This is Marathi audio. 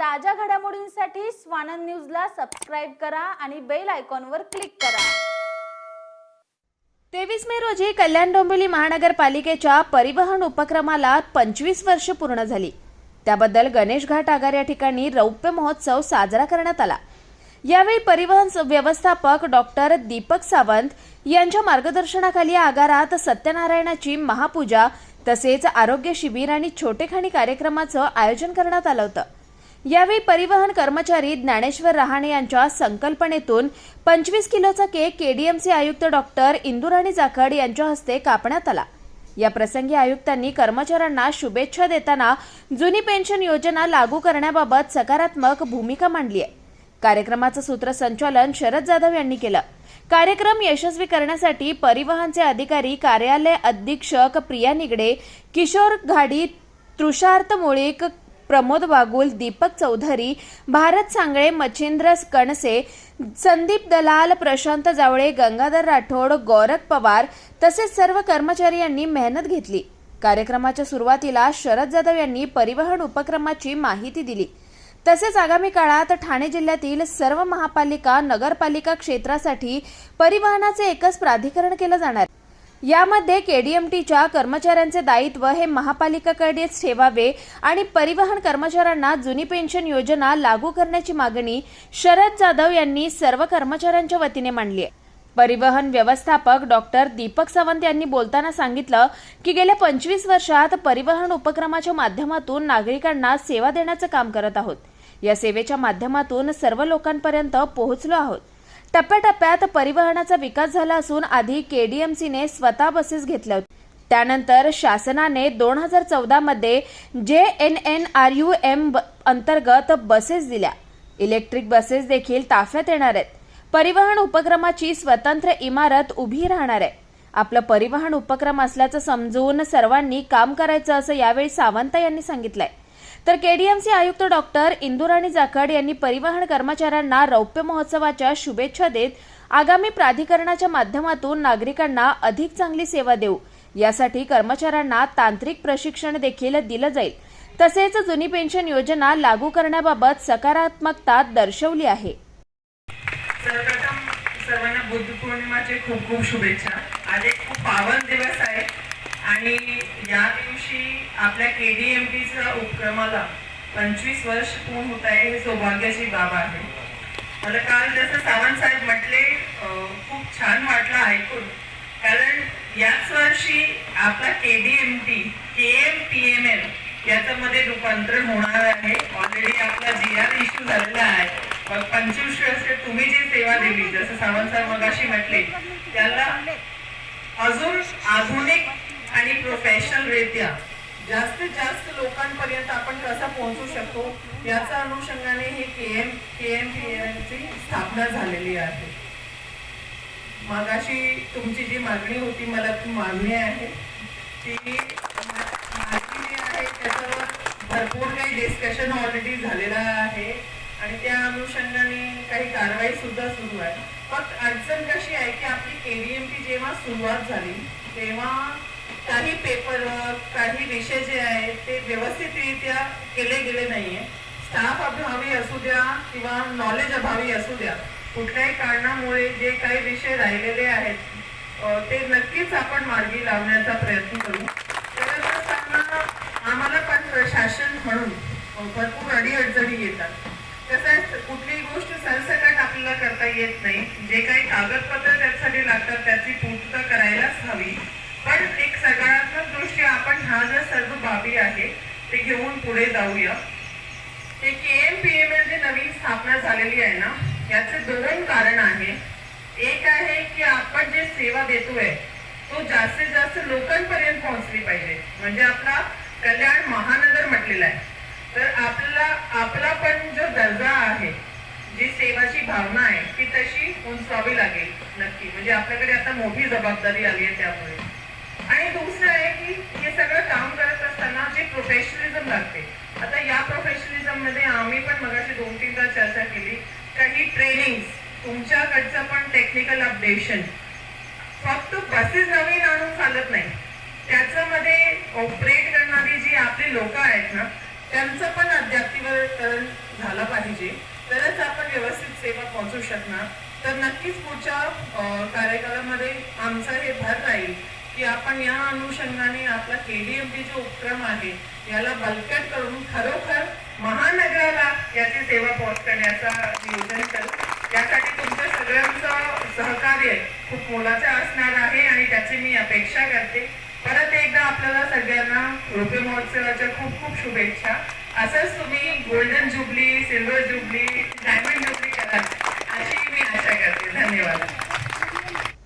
ताज्या घडामोडींसाठी स्वानंद न्यूजला सबस्क्राईब करा आणि बेल आयकॉनवर क्लिक करा. तेवीस मे रोजी कल्याण डोंबिवली महानगरपालिकेच्या परिवहन उपक्रमाला पंचवीस वर्ष पूर्ण झाली. त्याबद्दल गणेश घाट आगार या ठिकाणी रौप्य महोत्सव साजरा करण्यात आला. यावेळी परिवहन व्यवस्थापक डॉक्टर दीपक सावंत यांच्या मार्गदर्शनाखाली आगारात सत्यनारायणाची महापूजा तसेच आरोग्य शिबिर आणि छोटेखाणी कार्यक्रमाचं आयोजन करण्यात आलं होतं. यावेळी परिवहन कर्मचारी ज्ञानेश्वर रहाणे यांच्या संकल्पनेतून पंचवीस किलोचा केक केडीएमसी आयुक्त डॉक्टर इंदुराणी जाखड यांच्या हस्ते कापण्यात आला. या प्रसंगी आयुक्तांनी कर्मचाऱ्यांना शुभेच्छा देताना जुनी पेन्शन योजना लागू करण्याबाबत सकारात्मक भूमिका मांडली आहे. कार्यक्रमाचं सूत्रसंचालन शरद जाधव यांनी केलं. कार्यक्रम यशस्वी करण्यासाठी परिवहनचे अधिकारी कार्यालय अधीक्षक प्रिया निगडे किशोर घाडी तृषार्थ मुळीक प्रमोद बागुल दीपक चौधरी भारत सांगळे मच्छिंद्र कणसे संदीप दलाल प्रशांत जावळे गंगाधर राठोड गौरव पवार तसेच सर्व कर्मचारी यांनी मेहनत घेतली. कार्यक्रमाच्या सुरुवातीला शरद जाधव यांनी परिवहन उपक्रमाची माहिती दिली. तसेच आगामी काळात ठाणे जिल्ह्यातील सर्व महापालिका नगरपालिका क्षेत्रासाठी परिवहनाचे एकच प्राधिकरण केलं जाणार. यामध्ये केडीएमटीच्या कर्मचाऱ्यांचे दायित्व हे महापालिकेकडेच ठेवावे आणि परिवहन कर्मचाऱ्यांना जुनी पेन्शन योजना लागू करण्याची मागणी शरद जाधव यांनी सर्व कर्मचाऱ्यांच्या वतीने मांडली आहे. परिवहन व्यवस्थापक डॉक्टर दीपक सावंत यांनी बोलताना सांगितलं की गेल्या पंचवीस वर्षात परिवहन उपक्रमाच्या माध्यमातून नागरिकांना सेवा देण्याचं काम करत आहोत. या सेवेच्या माध्यमातून सर्व लोकांपर्यंत पोहोचलो आहोत. टप्प्याटप्प्यात परिवहनाचा विकास झाला असून आधी केडीएमसीने स्वतः बसेस घेतल्या होत्या. त्यानंतर शासनाने दोन हजार चौदा मध्ये J N N R U M अंतर्गत बसेस दिल्या. इलेक्ट्रिक बसेस देखील ताफ्यात येणार आहेत. परिवहन उपक्रमाची स्वतंत्र इमारत उभी राहणार आहे. आपलं परिवहन उपक्रम असल्याचं समजून सर्वांनी काम करायचं असं यावेळी सावंत यांनी सांगितलंय. तर केडीएमसी आयुक्त डॉक्टर इंदुराणी जाखड यांनी परिवहन कर्मचाऱ्यांना रौप्य महोत्सवाच्या शुभेच्छा देत आगामी प्राधिकरणाच्या माध्यमातून नागरिकांना अधिक चांगली सेवा देऊ. यासाठी कर्मचाऱ्यांना तांत्रिक प्रशिक्षण देखील दिलं जाईल. तसेच जुनी पेन्शन योजना लागू करण्याबाबत सकारात्मकता दर्शवली आहे. सर्वप्रथम सर्वांना बुद्ध पौर्णिमाचे खूप खूप शुभेच्छा. आज एक खूप पावन दिवस आहे. आणि या दिवशी आपल्या के डी एम टीच्या उपक्रमाला पंचवीस वर्ष पूर्ण होत आहे हे सौभाग्याची बाब आहे. मला काल जसं सावंत साहेब म्हटले खूप छान वाटलं ऐकून. कारण याच वर्षी आपला K D M T K M P M L याच्यामध्ये रूपांतरण होणार आहे. ऑलरेडी आपला जी आर इश्यू झालेला आहे. मग पंचवीस वर्ष तुम्ही जी सेवा दिली जसं सावंत साहेब मगाशी म्हटले त्याला अजून आधुनिक आणि प्रोफेशनल रित्या जास्तीत जास्त लोकांपर्यंत आपण कसं पोहोचू शकतो याच्या अनुषंगाने ही K M K M P ची स्थापना झालेली आहे. मगाशी तुमची जी मागणी होती मला ती मागणी आहे. ती मागणी जी आहे त्याच्यावर भरपूर काही डिस्कशन ऑलरेडी झालेलं आहे आणि त्या अनुषंगाने काही कारवाई सुद्धा सुरू आहे. फक्त अडचण कशी आहे की आपली केडीएमटी जेव्हा सुरुवात झाली तेव्हा काही पेपर काही विषय जे आहेत ते व्यवस्थितरित्या केले गेले नाहीये. स्टाफ अभावी असू द्या किंवा नॉलेज अभावी असू द्या कुठल्याही कारणामुळे जे काही विषय राहिलेले आहेत ते नक्कीच आपण मार्गी लावण्याचा प्रयत्न करू. करत असताना आम्हाला पण शासन म्हणून भरपूर अडीअडचणी येतात. तसंच कुठलीही गोष्ट सरसकट आपल्याला करता येत नाही. जे काही कागदपत्र त्यासाठी लागतात त्याची पूर्तता करायलाच हवी. पण एक सकारात्मक दृष्ट्या आपण हा ज्या सर्व बाबी आहे ते घेऊन पुढे जाऊया. ते K M P M L जी नवीन स्थापना झालेली आहे ना याचे दोन कारण आहे. एक आहे की आपण जे सेवा देतोय तो जास्तीत जास्त लोकांपर्यंत पोहोचली पाहिजे. म्हणजे आपला कल्याण महानगर म्हटलेला आहे. तर आपला आपला पण जो दर्जा आहे जी सेवाची भावना आहे ती तशी उंचवावी लागेल नक्की. म्हणजे आपल्याकडे आता मोठी जबाबदारी आली आहे त्यामुळे. आणि दुसरं आहे की हे सगळं काम करत असताना जे प्रोफेशनलिझम लागते. आता या प्रोफेशनलिझममध्ये आम्ही पण मगाशी दोन तीनदा चर्चा केली. काही ट्रेनिंग तुमच्याकडचं पण टेक्निकल अपडेशन फक्त बसेस नवीन आणून चालत नाही. त्याच्यामध्ये ऑपरेट करणारी जी आपली लोक आहेत ना त्यांचं पण अद्याप्तीकरण झालं पाहिजे. तरच आपण व्यवस्थित सेवा पोहोचू शकणार. तर नक्कीच पुढच्या कार्यक्रमामध्ये आमचा आमचं हे भर राहील. की आपण या अनुषंगाने आपला केडीएमपी जो उपक्रम आहे याला बलकट करून खरोखर महानगराला याची सेवा पोहोच करण्याचा नियोजन करू. त्यासाठी तुमच्या सगळ्यांचं सहकार्य खूप मोलाचं असणार आहे आणि त्याची मी अपेक्षा करते. परत एकदा आपल्याला सगळ्यांना रोपे महोत्सवाच्या खूप खूप शुभेच्छा. असंच तुम्ही golden jubilee silver jubilee diamond jubilee करा अशी मी आशा करते धन्यवाद